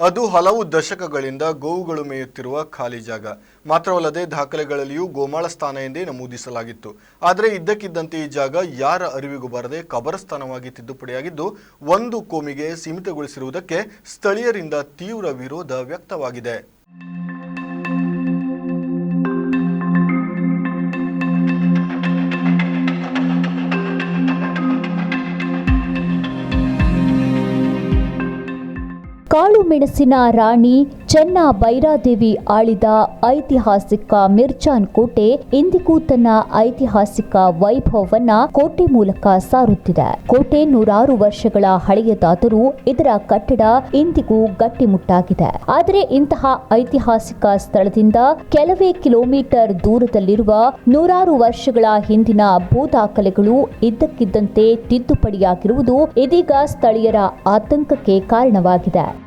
ಅದು ಹಲವು ದಶಕಗಳಿಂದ ಗೋವುಗಳು ಮೇಯುತ್ತಿರುವ ಖಾಲಿ ಜಾಗ. ಮಾತ್ರವಲ್ಲದೆ ದಾಖಲೆಗಳಲ್ಲಿಯೂ ಗೋಮಾಳ ಸ್ಥಾನ ಎಂದೇ ನಮೂದಿಸಲಾಗಿತ್ತು. ಆದರೆ ಇದ್ದಕ್ಕಿದ್ದಂತೆ ಈ ಜಾಗ ಯಾರ ಅರಿವಿಗೂ ಬರದೆ ಕಬರಸ್ಥಾನವಾಗಿ ತಿದ್ದುಪಡಿಯಾಗಿದ್ದು, ಒಂದು ಕೋಮಿಗೆ ಸೀಮಿತಗೊಳಿಸಿರುವುದಕ್ಕೆ ಸ್ಥಳೀಯರಿಂದ ತೀವ್ರ ವಿರೋಧ ವ್ಯಕ್ತವಾಗಿದೆ. ಕಾಳು ಮೆಣಸಿನ ರಾಣಿ ಚೆನ್ನ ಬೈರಾದೇವಿ ಆಳಿದ ಐತಿಹಾಸಿಕ ಮಿರ್ಜಾನ್ ಕೋಟೆ ಇಂದಿಗೂ ತನ್ನ ಐತಿಹಾಸಿಕ ವೈಭವವನ್ನ ಕೋಟೆ ಮೂಲಕ ಸಾರುತ್ತಿದೆ. ಕೋಟೆ ನೂರಾರು ವರ್ಷಗಳ ಹಳೆಯದಾದರೂ ಇದರ ಕಟ್ಟಡ ಇಂದಿಗೂ ಗಟ್ಟಿಮುಟ್ಟಾಗಿದೆ. ಆದರೆ ಇಂತಹ ಐತಿಹಾಸಿಕ ಸ್ಥಳದಿಂದ ಕೆಲವೇ ಕಿಲೋಮೀಟರ್ ದೂರದಲ್ಲಿರುವ ನೂರಾರು ವರ್ಷಗಳ ಹಿಂದಿನ ಭೂದಾಖಲೆಗಳು ಇದ್ದಕ್ಕಿದ್ದಂತೆ ತಿದ್ದುಪಡಿಯಾಗಿರುವುದು ಇದೀಗ ಸ್ಥಳೀಯರ ಆತಂಕಕ್ಕೆ ಕಾರಣವಾಗಿದೆ.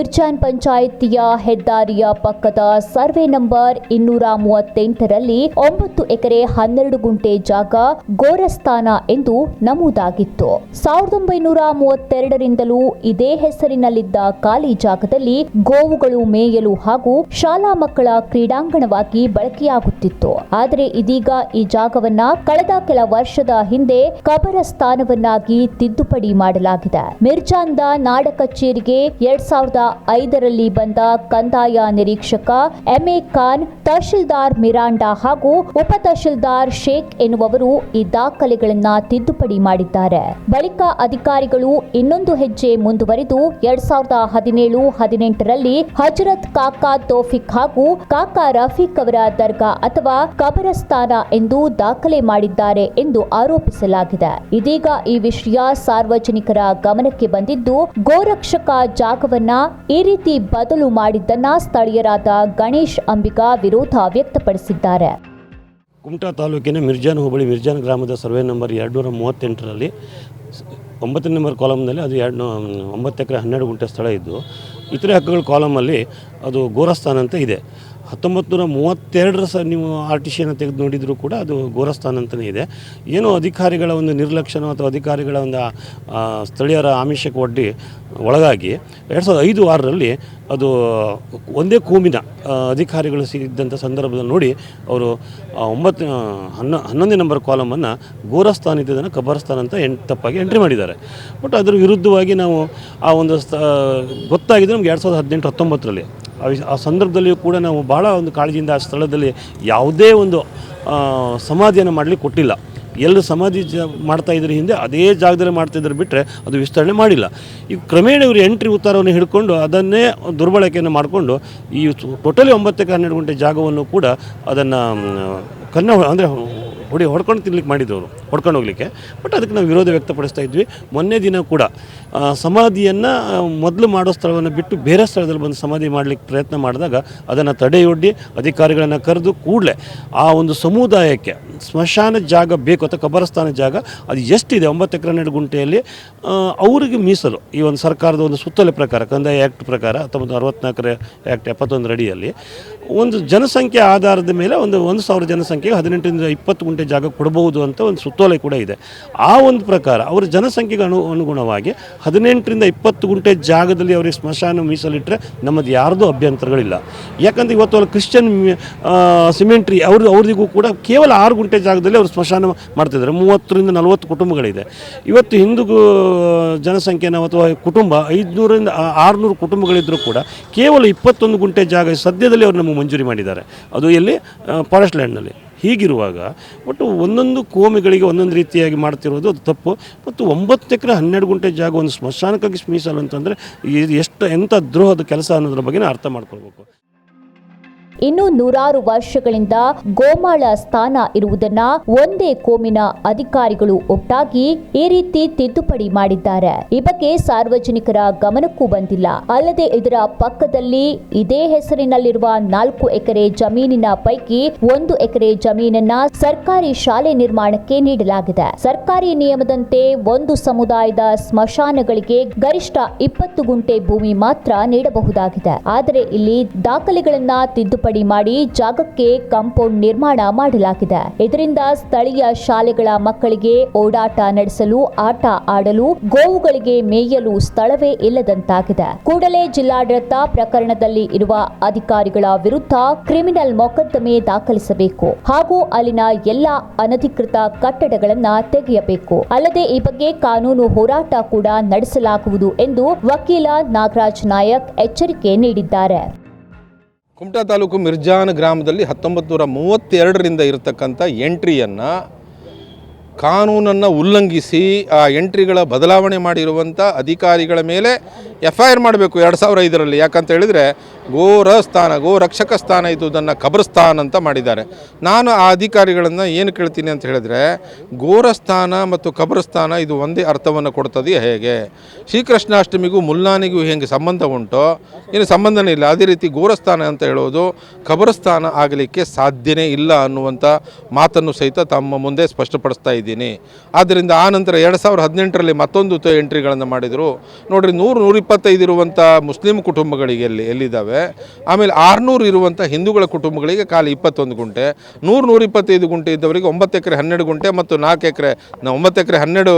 ಮಿರ್ಜಾನ್ ಪಂಚಾಯಿತಿಯ ಹೆದ್ದಾರಿಯ ಪಕ್ಕದ ಸರ್ವೆ ನಂಬರ್ ಇನ್ನೂರ ಮೂವತ್ತೆಂಟರಲ್ಲಿ ಒಂಬತ್ತು ಎಕರೆ ಹನ್ನೆರಡು ಗುಂಟೆ ಜಾಗ ಗೋರಸ್ಥಾನ ಎಂದು ನಮೂದಾಗಿತ್ತು. ಸಾವಿರದ ಒಂಬೈನೂರ ಮೂವತ್ತೆರಡರಿಂದಲೂ ಇದೇ ಹೆಸರಿನಲ್ಲಿದ್ದ ಖಾಲಿ ಜಾಗದಲ್ಲಿ ಗೋವುಗಳು ಮೇಯಲು ಹಾಗೂ ಶಾಲಾ ಮಕ್ಕಳ ಕ್ರೀಡಾಂಗಣವಾಗಿ ಬಳಕೆಯಾಗುತ್ತಿತ್ತು. ಆದರೆ ಇದೀಗ ಈ ಜಾಗವನ್ನ ಕಳೆದ ಕೆಲ ವರ್ಷದ ಹಿಂದೆ ಕಬರಸ್ಥಾನವನ್ನಾಗಿ ತಿದ್ದುಪಡಿ ಮಾಡಲಾಗಿದೆ. ಮಿರ್ಜಾನ್ದ ನಾಡ ಕಚೇರಿಗೆ ಎರಡ್ ಸಾವಿರದ ಐದರಲ್ಲಿ ಬಂದ ಕಂದಾಯ ನಿರೀಕ್ಷಕ ಎಂಎ ಖಾನ್, ತಹಶೀಲ್ದಾರ್ ಮಿರಾಂಡಾ ಹಾಗೂ ಉಪ ತಹಶೀಲ್ದಾರ್ ಶೇಖ್ ಎನ್ನುವವರು ಈ ದಾಖಲೆಗಳನ್ನ ತಿದ್ದುಪಡಿ ಮಾಡಿದ್ದಾರೆ. ಬಳಿಕ ಅಧಿಕಾರಿಗಳು ಇನ್ನೊಂದು ಹೆಜ್ಜೆ ಮುಂದುವರಿದು ಎರಡ್ ಸಾವಿರದ ಹದಿನೇಳು ಹದಿನೆಂಟರಲ್ಲಿ ಹಜರತ್ ಕಾಕಾ ತೋಫಿಕ್ ಹಾಗೂ ಕಾಕಾ ರಫೀಕ್ ಅವರ ದರ್ಗಾ ಅಥವಾ ಕಬರಸ್ಥಾನ ಎಂದು ದಾಖಲೆ ಮಾಡಿದ್ದಾರೆ ಎಂದು ಆರೋಪಿಸಲಾಗಿದೆ. ಇದೀಗ ಈ ವಿಷಯ ಸಾರ್ವಜನಿಕರ ಗಮನಕ್ಕೆ ಬಂದಿದ್ದು, ಗೋರಕ್ಷಕ ಜಾಗವನ್ನ ಈ ರೀತಿ ಬದಲು ಮಾಡಿದ್ದನ್ನ ಸ್ಥಳೀಯರಾದ ಗಣೇಶ್ ಅಂಬಿಕಾ ವಿರೋಧ ವ್ಯಕ್ತಪಡಿಸಿದ್ದಾರೆ. ಕುಮಟಾ ತಾಲೂಕಿನ ಮಿರ್ಜಾನ್ ಹೋಬಳಿ ಮಿರ್ಜಾನ್ ಗ್ರಾಮದ ಸರ್ವೆ ನಂಬರ್ ಎರಡುನೂರ ಮೂವತ್ತೆಂಟರಲ್ಲಿ ಒಂಬತ್ತು ನಂಬರ್ ಕಾಲಮ್ನಲ್ಲಿ ಅದು ಎರಡು, ಒಂಬತ್ತು ಎಕರೆ ಹನ್ನೆರಡು ಗುಂಟೆ ಸ್ಥಳ ಇದ್ದು, ಇತರೆ ಹಕ್ಕುಗಳ ಕಾಲಮಲ್ಲಿ ಅದು ಗೋರಸ್ಥಾನ ಅಂತ ಇದೆ. ಹತ್ತೊಂಬತ್ತು ನೂರ ಮೂವತ್ತೆರಡರ ಸಹ ನೀವು ಆರ್ ಟಿ ಸಿಯನ್ನು ತೆಗೆದು ನೋಡಿದರೂ ಕೂಡ ಅದು ಗೋರಸ್ಥಾನ ಅಂತಲೇ ಇದೆ. ಏನೋ ಅಧಿಕಾರಿಗಳ ಒಂದು ನಿರ್ಲಕ್ಷ್ಯನೋ ಅಥವಾ ಅಧಿಕಾರಿಗಳ ಒಂದು ಸ್ಥಳೀಯರ ಆಮಿಷಕ್ಕೆ ಒಡ್ಡಿ, ಒಳಗಾಗಿ ಎರಡು ಸಾವಿರದ ಐದು ಆರರಲ್ಲಿ ಅದು ಒಂದೇ ಕೋಮಿನ ಅಧಿಕಾರಿಗಳು ಸಿದ್ದಂಥ ಸಂದರ್ಭದಲ್ಲಿ ನೋಡಿ ಅವರು ಒಂಬತ್ತು ಹನ್ನೊ ಹನ್ನ, ಹನ್ನೊಂದನೇ ನಂಬರ್ ಕಾಲಮನ್ನು ಗೋರಸ್ಥಾನ ಇದ್ದದನ್ನು ಕಬರಸ್ಥಾನ ಅಂತ ಎಂಟ್ ತಪ್ಪಾಗಿ ಎಂಟ್ರಿ ಮಾಡಿದ್ದಾರೆ. ಬಟ್ ಅದರ ವಿರುದ್ಧವಾಗಿ ನಾವು ಆ ಒಂದು ಸ್ಥ ಗೊತ್ತಾಗಿದೆ ನಮ್ಗೆ ಎರಡು ಸಾವಿರದ ಹದಿನೆಂಟು ಹತ್ತೊಂಬತ್ತರಲ್ಲಿ. ಆ ಸಂದರ್ಭದಲ್ಲಿಯೂ ಕೂಡ ನಾವು ಭಾಳ ಒಂದು ಕಾಳಜಿಯಿಂದ ಆ ಸ್ಥಳದಲ್ಲಿ ಯಾವುದೇ ಒಂದು ಸಮಾಧಿಯನ್ನು ಮಾಡಲಿಕ್ಕೆ ಕೊಟ್ಟಿಲ್ಲ. ಎಲ್ಲರೂ ಸಮಾಧಿ ಜ, ಮಾಡ್ತಾ ಇದ್ರ ಹಿಂದೆ, ಅದೇ ಜಾಗದಲ್ಲಿ ಮಾಡ್ತಿದ್ರು ಬಿಟ್ಟರೆ ಅದು ವಿಸ್ತರಣೆ ಮಾಡಿಲ್ಲ. ಈ ಕ್ರಮೇಣ ಇವರು ಎಂಟ್ರಿ ಉತ್ತಾರವನ್ನು ಹಿಡ್ಕೊಂಡು ಅದನ್ನೇ ದುರ್ಬಳಕೆಯನ್ನು ಮಾಡಿಕೊಂಡು ಈ ಟೋಟಲಿ ಒಂಬತ್ತಕ್ಕೆ ಹನ್ನೆರಡು ಗಂಟೆ ಜಾಗವನ್ನು ಕೂಡ ಅದನ್ನು ಕನ್ನ ಅಂದರೆ ಹೊಡಿ ಹೊಡ್ಕೊಂಡು ತಿನ್ಲಿಕ್ಕೆ ಮಾಡಿದ್ದವರು, ಹೊಡ್ಕೊಂಡು ಹೋಗಲಿಕ್ಕೆ. ಬಟ್ ಅದಕ್ಕೆ ನಾವು ವಿರೋಧ ವ್ಯಕ್ತಪಡಿಸ್ತಾ ಇದ್ವಿ. ಮೊನ್ನೆ ದಿನ ಕೂಡ ಸಮಾಧಿಯನ್ನು ಮೊದಲು ಮಾಡೋ ಸ್ಥಳವನ್ನು ಬಿಟ್ಟು ಬೇರೆ ಸ್ಥಳದಲ್ಲಿ ಬಂದು ಸಮಾಧಿ ಮಾಡಲಿಕ್ಕೆ ಪ್ರಯತ್ನ ಮಾಡಿದಾಗ ಅದನ್ನು ತಡೆಯೊಡ್ಡಿ ಅಧಿಕಾರಿಗಳನ್ನು ಕರೆದು ಕೂಡಲೇ ಆ ಒಂದು ಸಮುದಾಯಕ್ಕೆ ಸ್ಮಶಾನ ಜಾಗ ಬೇಕು ಅಥವಾ ಕಬರಸ್ಥಾನ ಜಾಗ, ಅದು ಎಷ್ಟಿದೆ? ಒಂಬತ್ತು ಎಕರೆ ಹನ್ನೆರಡು ಗುಂಟೆಯಲ್ಲಿ ಅವರಿಗೆ ಮೀಸಲು. ಈ ಒಂದು ಸರ್ಕಾರದ ಒಂದು ಸುತ್ತಲೇ ಪ್ರಕಾರ, ಕಂದಾಯ ಆ್ಯಕ್ಟ್ ಪ್ರಕಾರ, ಹತ್ತೊಂಬತ್ತು ಅರವತ್ನಾಲ್ಕರ ಆ್ಯಕ್ಟ್ ಎಪ್ಪತ್ತೊಂದರ ಅಡಿಯಲ್ಲಿ ಒಂದು ಜನಸಂಖ್ಯೆ ಆಧಾರದ ಮೇಲೆ ಒಂದು ಒಂದು ಸಾವಿರ ಜನಸಂಖ್ಯೆಗೆ ಹದಿನೆಂಟರಿಂದ ಇಪ್ಪತ್ತು ಗುಂಟೆ ಜಾಗ ಕೊಡಬಹುದು ಅಂತ ಒಂದು ಸುತ್ತೋಲೆ ಕೂಡ ಇದೆ. ಆ ಒಂದು ಪ್ರಕಾರ ಅವರ ಜನಸಂಖ್ಯೆಗೆ ಅನು ಅನುಗುಣವಾಗಿ ಹದಿನೆಂಟರಿಂದ ಇಪ್ಪತ್ತು ಗುಂಟೆ ಜಾಗದಲ್ಲಿ ಅವರಿಗೆ ಸ್ಮಶಾನ ಮೀಸಲಿಟ್ಟರೆ ನಮ್ಮದು ಯಾರ್ದು ಅಭ್ಯಂತರಗಳಿಲ್ಲ. ಯಾಕಂದರೆ ಇವತ್ತು ಅಲ್ಲಿ ಕ್ರಿಶ್ಚಿಯನ್ ಸಿಮೆಂಟ್ರಿ ಅವ್ರ, ಅವ್ರಿಗೂ ಕೂಡ ಕೇವಲ ಆರು ಗುಂಟೆ ಜಾಗದಲ್ಲಿ ಅವರು ಸ್ಮಶಾನ ಮಾಡ್ತಿದ್ದಾರೆ. ಮೂವತ್ತರಿಂದ ನಲವತ್ತು ಕುಟುಂಬಗಳಿದೆ. ಇವತ್ತು ಹಿಂದೂ ಜನಸಂಖ್ಯೆನ ಅಥವಾ ಕುಟುಂಬ ಐದುನೂರಿಂದ ಆರುನೂರು ಕುಟುಂಬಗಳಿದ್ದರೂ ಕೂಡ ಕೇವಲ ಇಪ್ಪತ್ತೊಂದು ಗುಂಟೆ ಜಾಗ ಸದ್ಯದಲ್ಲಿ ಅವರು ನಮಗೆ ಮಂಜೂರಿ ಮಾಡಿದ್ದಾರೆ. ಅದು ಎಲ್ಲಿ? ಫಾರೆಸ್ಟ್ ಲ್ಯಾಂಡ್ನಲ್ಲಿ. ಹೀಗಿರುವಾಗ ಒಟ್ಟು ಒಂದೊಂದು ಕೋಮಿಗಳಿಗೆ ಒಂದೊಂದು ರೀತಿಯಾಗಿ ಮಾಡ್ತಿರೋದು ಅದು ತಪ್ಪು. ಮತ್ತು ಒಂಬತ್ತು ಎಕರೆ ಹನ್ನೆರಡು ಗುಂಟೆ ಜಾಗ ಒಂದು ಸ್ಮಶಾನಕ್ಕಾಗಿ ಮೀಸಲು ಅಂತಂದರೆ ಇದು ಎಷ್ಟು ಎಂಥ ದ್ರೋಹದ ಕೆಲಸ ಅನ್ನೋದ್ರ ಬಗ್ಗೆ ಅರ್ಥ ಮಾಡ್ಕೊಳ್ಬೇಕು. ಇನ್ನು ನೂರಾರು ವರ್ಷಗಳಿಂದ ಗೋಮಾಳ ಸ್ಥಾನ ಇರುವುದನ್ನ ಒಂದೇ ಕೋಮಿನ ಅಧಿಕಾರಿಗಳು ಒಟ್ಟಾಗಿ ಈ ರೀತಿ ತಿದ್ದುಪಡಿ ಮಾಡಿದ್ದಾರೆ. ಈ ಬಗ್ಗೆ ಸಾರ್ವಜನಿಕರ ಗಮನಕ್ಕೂ ಬಂದಿಲ್ಲ. ಅಲ್ಲದೆ ಇದರ ಪಕ್ಕದಲ್ಲಿ ಇದೇ ಹೆಸರಿನಲ್ಲಿರುವ ನಾಲ್ಕು ಎಕರೆ ಜಮೀನಿನ ಪೈಕಿ ಒಂದು ಎಕರೆ ಜಮೀನನ್ನ ಸರ್ಕಾರಿ ಶಾಲೆ ನಿರ್ಮಾಣಕ್ಕೆ ನೀಡಲಾಗಿದೆ. ಸರ್ಕಾರಿ ನಿಯಮದಂತೆ ಒಂದು ಸಮುದಾಯದ ಸ್ಮಶಾನಗಳಿಗೆ ಗರಿಷ್ಠ ಇಪ್ಪತ್ತು ಗುಂಟೆ ಭೂಮಿ ಮಾತ್ರ ನೀಡಬಹುದಾಗಿದೆ. ಆದರೆ ಇಲ್ಲಿ ದಾಖಲೆಗಳನ್ನ ತಿದ್ದುಪಡಿ ಮಾಡಿ ಜಾಗಕ್ಕೆ ಕಾಂಪೌಂಡ್ ನಿರ್ಮಾಣ ಮಾಡಲಾಗಿದೆ. ಇದರಿಂದ ಸ್ಥಳೀಯ ಶಾಲೆಗಳ ಮಕ್ಕಳಿಗೆ ಓಡಾಟ ನಡೆಸಲು, ಆಟ ಆಡಲು, ಗೋವುಗಳಿಗೆ ಮೇಯಲು ಸ್ಥಳವೇ ಇಲ್ಲದಂತಾಗಿದೆ. ಕೂಡಲೇ ಜಿಲ್ಲಾಡಳಿತ ಪ್ರಕರಣದಲ್ಲಿ ಇರುವ ಅಧಿಕಾರಿಗಳ ವಿರುದ್ಧ ಕ್ರಿಮಿನಲ್ ಮೊಕದ್ದಮೆ ದಾಖಲಿಸಬೇಕು. ಹಾಗೂ ಅಲ್ಲಿನ ಎಲ್ಲ ಅನಧಿಕೃತ ಕಟ್ಟಡಗಳನ್ನ ತೆಗೆಯಬೇಕು. ಅಲ್ಲದೆ ಈ ಬಗ್ಗೆ ಕಾನೂನು ಹೋರಾಟ ಕೂಡ ನಡೆಸಲಾಗುವುದು ಎಂದು ವಕೀಲ ನಾಗರಾಜ್ ನಾಯಕ್ ಎಚ್ಚರಿಕೆ ನೀಡಿದ್ದಾರೆ. ಕುಮಟಾ ತಾಲೂಕು ಮಿರ್ಜಾನ್ ಗ್ರಾಮದಲ್ಲಿ ಹತ್ತೊಂಬತ್ತು ನೂರ ಮೂವತ್ತೆರಡರಿಂದ ಇರತಕ್ಕಂಥ ಎಂಟ್ರಿಯನ್ನು ಕಾನೂನನ್ನು ಉಲ್ಲಂಘಿಸಿ ಆ ಎಂಟ್ರಿಗಳ ಬದಲಾವಣೆ ಮಾಡಿರುವಂಥ ಅಧಿಕಾರಿಗಳ ಮೇಲೆ ಎಫ್ ಐ ಆರ್ ಮಾಡಬೇಕು ಎರಡು ಸಾವಿರ ಐದರಲ್ಲಿ. ಯಾಕಂತ ಹೇಳಿದರೆ ಗೋರ ಸ್ಥಾನ ಗೋ ರಕ್ಷಕ ಸ್ಥಾನ ಇದ್ದುದನ್ನು ಕಬ್ರಸ್ಥಾನ ಅಂತ ಮಾಡಿದ್ದಾರೆ. ನಾನು ಆ ಅಧಿಕಾರಿಗಳನ್ನು ಏನು ಕೇಳ್ತೀನಿ ಅಂತ ಹೇಳಿದರೆ ಗೋರಸ್ಥಾನ ಮತ್ತು ಕಬ್ರಸ್ಥಾನ ಇದು ಒಂದೇ ಅರ್ಥವನ್ನು ಕೊಡ್ತದೆ. ಹೇಗೆ? ಶ್ರೀಕೃಷ್ಣಾಷ್ಟಮಿಗೂ ಮುಲ್ಲಾನಿಗೂ ಹೆಂಗೆ ಸಂಬಂಧ ಉಂಟೋ? ಏನು ಸಂಬಂಧನೇ ಇಲ್ಲ. ಅದೇ ರೀತಿ ಗೋರಸ್ಥಾನ ಅಂತ ಹೇಳೋದು ಕಬ್ರಸ್ಥಾನ ಆಗಲಿಕ್ಕೆ ಸಾಧ್ಯನೇ ಇಲ್ಲ ಅನ್ನುವಂಥ ಮಾತನ್ನು ಸಹಿತ ತಮ್ಮ ಮುಂದೆ ಸ್ಪಷ್ಟಪಡಿಸ್ತಾ ಇದ್ದೀನಿ ಆದ್ದರಿಂದ ಆ ನಂತರ ಎರಡು ಸಾವಿರದ ಹದಿನೆಂಟರಲ್ಲಿ ಮತ್ತೊಂದು ಎಂಟ್ರಿಗಳನ್ನು ಮಾಡಿದರು. ನೋಡಿರಿ, ನೂರು, ನೂರಿಪ್ಪತ್ತೈದು ಇರುವಂಥ ಮುಸ್ಲಿಂ ಕುಟುಂಬಗಳಿಗೆ ಎಲ್ಲಿ ಎಲ್ಲಿದ್ದಾವೆ ಆಮೇಲೆ ಆರುನೂರು ಇರುವಂಥ ಹಿಂದೂಗಳ ಕುಟುಂಬಗಳಿಗೆ ಖಾಲಿ ಇಪ್ಪತ್ತೊಂದು ಗುಂಟೆ. ನೂರು, ನೂರಿಪ್ಪತ್ತೈದು ಗುಂಟೆ ಇದ್ದವರಿಗೆ ಒಂಬತ್ತು ಎಕರೆ ಹನ್ನೆರಡು ಗುಂಟೆ ಮತ್ತು ನಾಲ್ಕು ಎಕರೆ ಒಂಬತ್ತು ಎಕರೆ ಹನ್ನೆರಡು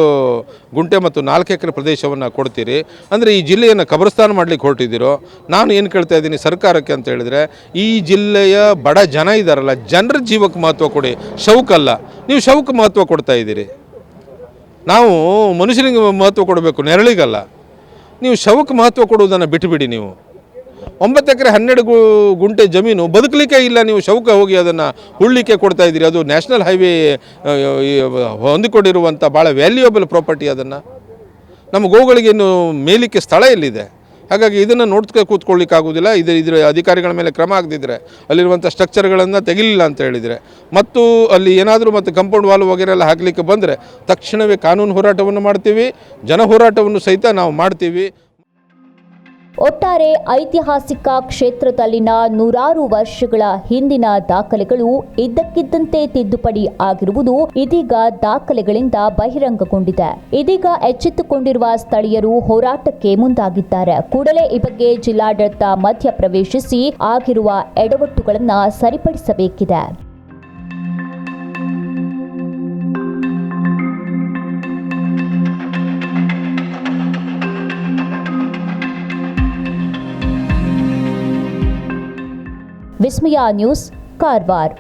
ಗುಂಟೆ ಮತ್ತು ನಾಲ್ಕು ಎಕರೆ ಪ್ರದೇಶವನ್ನು ಕೊಡ್ತೀರಿ. ಅಂದರೆ ಈ ಜಿಲ್ಲೆಯನ್ನು ಕಬ್ರಸ್ತಾನ ಮಾಡಲಿಕ್ಕೆ ಹೊರಟಿದ್ದೀರೋ? ನಾನು ಏನು ಕೇಳ್ತಾ ಇದ್ದೀನಿ ಸರ್ಕಾರಕ್ಕೆ ಅಂತ ಹೇಳಿದರೆ, ಈ ಜಿಲ್ಲೆಯ ಬಡ ಜನ ಇದ್ದಾರಲ್ಲ ಜನರ ಜೀವಕ್ಕೆ ಮಹತ್ವ ಕೊಡಿ. ಶೌಕಲ್ಲ. ನೀವು ಶೌಕ್ ಮಹತ್ವ ಕೊಡ್ತಾ ಇದ್ದೀರಿ? ನಾವು ಮನುಷ್ಯನಿಗೆ ಮಹತ್ವ ಕೊಡಬೇಕು, ನೆರಳಿಗಲ್ಲ. ನೀವು ಶವಕ್ಕೆ ಮಹತ್ವ ಕೊಡುವುದನ್ನು ಬಿಟ್ಟುಬಿಡಿ ನೀವು. ಒಂಬತ್ತು ಎಕರೆ ಹನ್ನೆರಡು ಗು, ಗುಂಟೆ ಜಮೀನು ಬದುಕಲಿಕ್ಕೆ ಇಲ್ಲ, ನೀವು ಶೌಕ ಹೋಗಿ ಅದನ್ನು ಉಳ್ಳಿಕ್ಕೆ ಕೊಡ್ತಾ ಇದ್ದೀರಿ. ಅದು ನ್ಯಾಷನಲ್ ಹೈವೇ ಹೊಂದಿಕೊಂಡಿರುವಂಥ ಭಾಳ ವ್ಯಾಲ್ಯೂಯಬಲ್ ಪ್ರಾಪರ್ಟಿ ಅದನ್ನು. ನಮ್ಮ ಗೋಗಳಿಗೆ ಇನ್ನು ಮೇಲಿಕ್ಕೆ ಸ್ಥಳ ಎಲ್ಲಿದೆ? ಹಾಗಾಗಿ ಇದನ್ನು ನೋಡ್ತಾ ಕೂತ್ಕೊಳ್ಳಿಕ್ಕಾಗೋದಿಲ್ಲ ಇದು ಇದರ ಅಧಿಕಾರಿಗಳ ಮೇಲೆ ಕ್ರಮ ಆಗದಿದ್ದರೆ ಅಲ್ಲಿರುವಂಥ ಸ್ಟ್ರಕ್ಚರ್ಗಳನ್ನು ತೆಗಿಲಿಲ್ಲ ಅಂತ ಹೇಳಿದರೆ, ಮತ್ತು ಅಲ್ಲಿ ಏನಾದರೂ ಮತ್ತು ಕಂಪೌಂಡ್ ವಾಲ್ ವಗೇರೆ ಎಲ್ಲ ಹಾಕಲಿಕ್ಕೆ ಬಂದರೆ, ತಕ್ಷಣವೇ ಕಾನೂನು ಹೋರಾಟವನ್ನು ಮಾಡ್ತೀವಿ, ಜನ ಹೋರಾಟವನ್ನು ಸಹಿತ ನಾವು ಮಾಡ್ತೀವಿ. ಒಟ್ಟಾರೆ ಐತಿಹಾಸಿಕ ಕ್ಷೇತ್ರದಲ್ಲಿನ ನೂರಾರು ವರ್ಷಗಳ ಹಿಂದಿನ ದಾಖಲೆಗಳು ಇದ್ದಕ್ಕಿದ್ದಂತೆ ತಿದ್ದುಪಡಿ ಆಗಿರುವುದು ಇದೀಗ ದಾಖಲೆಗಳಿಂದ ಬಹಿರಂಗಗೊಂಡಿದೆ. ಇದೀಗ ಎಚ್ಚೆತ್ತುಕೊಂಡಿರುವ ಸ್ಥಳೀಯರು ಹೋರಾಟಕ್ಕೆ ಮುಂದಾಗಿದ್ದಾರೆ. ಕೂಡಲೇ ಈ ಬಗ್ಗೆ ಜಿಲ್ಲಾಡಳಿತ ಮಧ್ಯ ಪ್ರವೇಶಿಸಿ ಆಗಿರುವ ಎಡವಟ್ಟುಗಳನ್ನು ಸರಿಪಡಿಸಬೇಕಿದೆ. जिसम न्यूज़ कारवार।